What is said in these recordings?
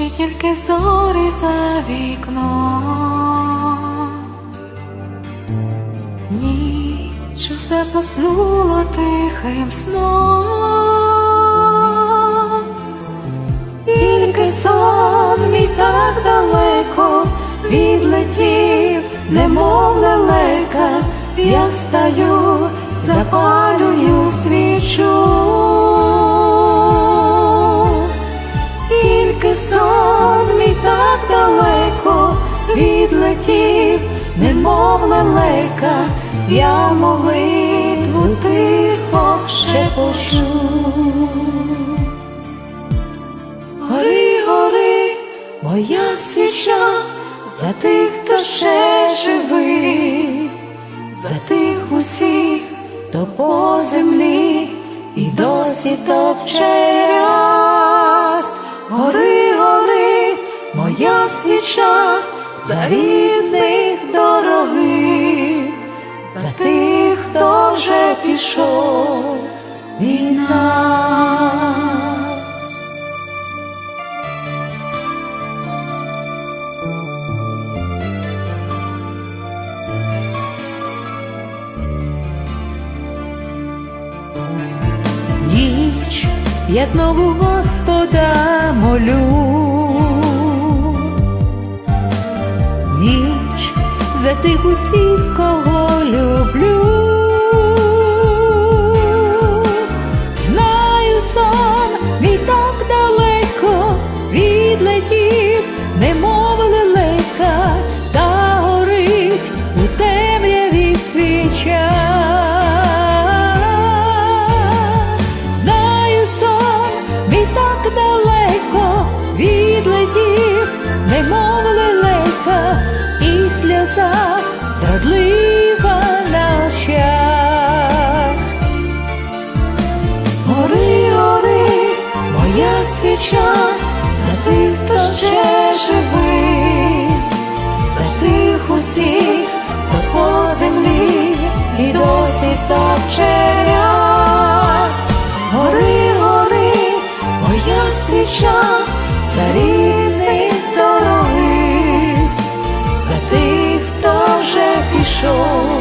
Чи тільки зорі за вікном, ні, чи все поснуло тихим сном, тільки сон мій так далеко відлетів, немов лелека, я встаю, запалюю свічу. Відлетів, немов лелека, я молитву тихо ще почув. Гори, гори, моя свіча, за тих, хто ще живий, за тих усіх, хто по землі і досі топче ряст. Гори, гори, моя свіча, за рідних дорогих, за тих, хто вже пішов від нас. Ніч, я знову Господа молю. За тих усіх, кого люблю. Свіча, за тих, хто ще живий, за тих усіх, хто по землі і досі топче ряст. Гори, гори, моя свіча, за рідних дорогих, за тих, хто вже пішов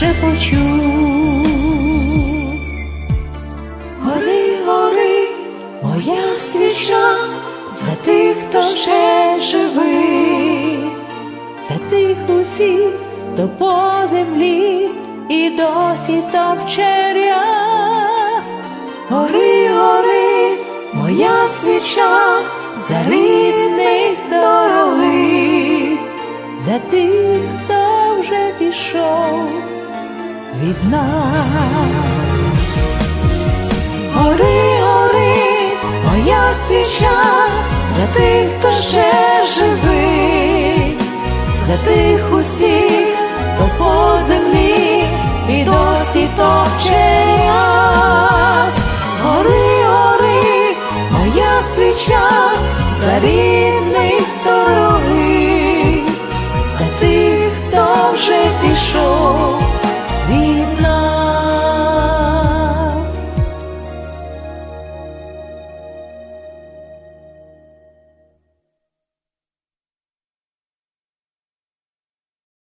шепочу. Гори, гори, моя свіча, за тих, хто ще живий. За тих усіх, хто по землі і досі топче ряст. Гори, гори, моя свіча, за рідних дорогих. За тих, хто вже пішов від нас. Гори, гори, моя свіча, за тих, хто ще живий, за тих усіх, хто по землі і досі топче яс. Гори, гори, моя свіча, за рідних